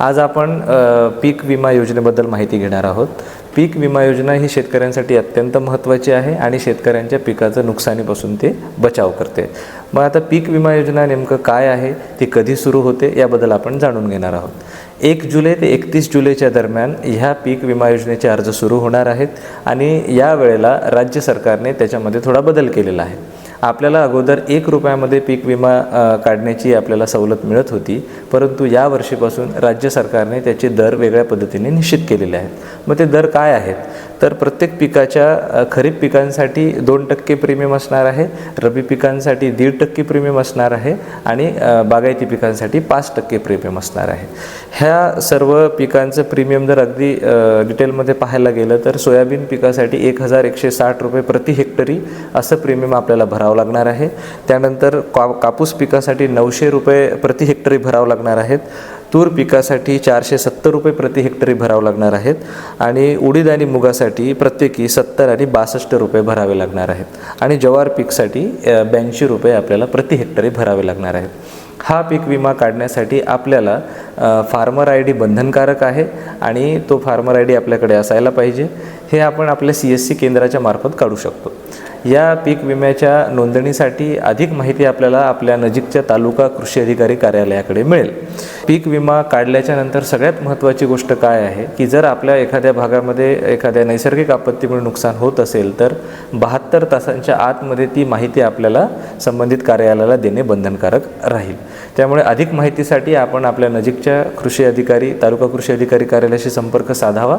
आज आपण पीक विमा योजनेबद्दल माहिती घेणार आहोत. पीक विमा योजना ही शेतकऱ्यांसाठी अत्यंत महत्त्वाची आहे आणि शेतकऱ्यांच्या पिकाचं नुकसानीपासून ते बचाव करते. मग आता पीक विमा योजना नेमकं काय आहे ती कधी सुरू होते याबद्दल आपण जाणून घेणार आहोत. एक जुलै ते एकतीस जुलैच्या दरम्यान ह्या पीक विमा योजनेचे अर्ज सुरू होणार आहेत आणि या वेळेला राज्य सरकारने त्याच्यामध्ये थोडा बदल केलेला आहे. आपल्याला अगोदर एक रुपयामध्ये पीक विमा काढण्याची आपल्याला सवलत मिळत होती. परंतु या वर्षीपासून राज्य सरकारने त्याचे दर वेगळ्या पद्धतीने निश्चित केलेले आहेत. मग ते दर काय आहेत? तर प्रत्येक पिकाच्या खरीप पिकांसाठी दोन टक्के प्रीमियम असणार आहे रब्बी पिकांसाठी दीड टक्के प्रीमियम असणार आहे आणि बागायती पिकांसाठी पाच टक्के प्रीमियम असणार आहे. ह्या सर्व पिकांचं प्रीमियम जर अगदी डिटेलमध्ये पाहायला गेलं तर सोयाबीन पिकासाठी एक हजार एकशे साठ रुपये प्रति हेक्टरी असं प्रीमियम आपल्याला भरावं लागणार आहे. त्यानंतर का कापूस पिकासाठी नऊशे रुपये प्रति हेक्टरी भरावं लागणार आहेत. तूर पिकासाठी चारशे सत्तर रुपये प्रति हेक्टरी भरावं लागणार आहेत आणि उडीद आणि मुगासाठी प्रत्येकी सत्तर आणि बासष्ट रुपये भरावे लागणार आहेत. आणि जवार पीकसाठी ब्याऐंशी रुपये आपल्याला प्रति हेक्टरी भरावे लागणार आहेत. हा पीक विमा काढण्यासाठी आपल्याला फार्मर आय डी बंधनकारक आहे आणि तो फार्मर आय डी आपल्याकडे असायला पाहिजे. हे आपण आपल्या सी एस सी केंद्राच्या मार्फत काढू शकतो. या पीक विम्याच्या नोंदणीसाठी अधिक माहिती आपल्याला आपल्या नजीकच्या तालुका कृषी अधिकारी कार्यालयाकडे मिळेल. पीक विमा काढल्याच्या नंतर सगळ्यात महत्त्वाची गोष्ट काय आहे? की जर आपल्या एखाद्या भागामध्ये एखाद्या नैसर्गिक आपत्तीमुळे नुकसान होत असेल तर बहात्तर तासांच्या आतमध्ये ती माहिती आपल्याला संबंधित कार्यालयाला देणे बंधनकारक राहील. त्यामुळे अधिक माहितीसाठी आपण आपल्या नजीकच्या कृषी अधिकारी तालुका कृषी अधिकारी कार्यालयाशी संपर्क साधावा.